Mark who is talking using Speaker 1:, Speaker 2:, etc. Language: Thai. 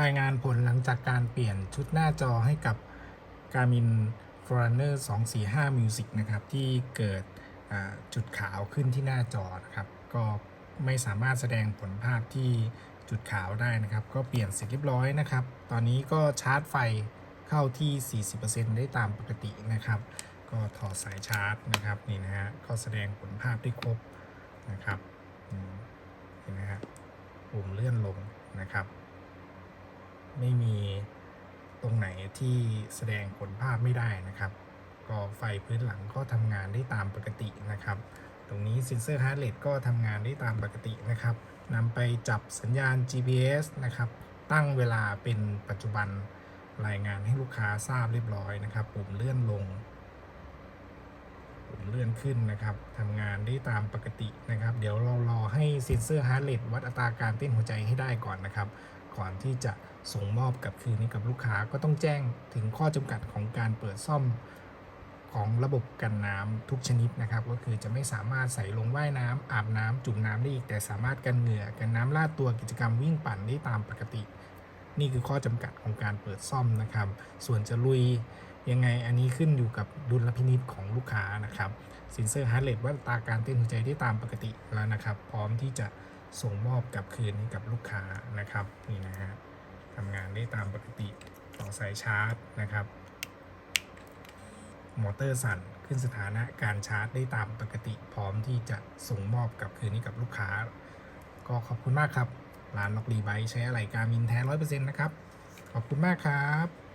Speaker 1: รายงานผลหลังจากการเปลี่ยนชุดหน้าจอให้กับ Garmin Forerunner 245 Music นะครับที่เกิดจุดขาวขึ้นที่หน้าจอนะครับ ก็ไม่สามารถแสดงผลภาพที่จุดขาวได้นะครับ ก็เปลี่ยนเสร็จเรียบร้อยนะครับ ตอนนี้ก็ชาร์จไฟเข้าที่ 40%ได้ตามปกตินะครับ ก็ถอดสายชาร์จนะครับนี่นะฮะก็แสดงผลภาพได้ครบนะครับเห็นไหมฮะปุ่มเลื่อนลงนะครับ ไม่มีตรงไหนที่แสดงผลภาพไม่ได้นะครับ ก็ไฟพื้นหลังก็ทำงานได้ตามปกตินะครับ ตรงนี้เซ็นเซอร์ฮาร์ดเรทก็ทำงานได้ตามปกตินะครับนำไปจับสัญญาณ GPS นะครับ ตั้งเวลาเป็นปัจจุบันรายงานให้ลูกค้าทราบเรียบร้อยนะครับ ปุ่มเลื่อนลง ปุ่มเลื่อนขึ้นนะครับทำงานได้ตามปกติ นะครับ เดี๋ยวเรารอให้เซ็นเซอร์ฮาร์ดเรทวัดอัตราการเต้นหัวใจให้ได้ก่อนนะครับ ก่อนที่จะส่งมอบกับคืนนี้กับลูกค้าก็ต้องแจ้งถึงข้อจำกัดของการเปิดซ่อมของระบบกันน้ำทุกชนิดนะครับ ก็คือจะไม่สามารถใส่ลงว่ายน้ำอาบน้ำจุ่มน้ำได้อีก แต่สามารถกันเหงื่อกันน้ำลาดตัวกิจกรรมวิ่งปั่นได้ตามปกติ นี่คือข้อจำกัดของการเปิดซ่อมนะครับ ส่วนจะลุย ยังไงอันนี้ขึ้นอยู่กับดุลพินิจของลูกค้านะครับเซ็นเซอร์ฮาร์ดเรทวัดอัตาการเต้นหัวใจได้ตามปกติแล้วนะครับ พร้อมที่จะส่งมอบกลับคืนให้กับลูกค้านะครับนี่นะฮะทำงานได้ตามปกติต่อสายชาร์จนะครับ มอเตอร์สั่นขึ้นสถานะการชาร์จได้ตามปกติ พร้อมที่จะส่งมอบกลับคืนนี้กับลูกค้า ก็ขอบคุณมากครับร้านล็อกรีไบใช้อะไรการมินแท้ร้อยเปอร์เซ็นต์นะครับ ขอบคุณมากครับ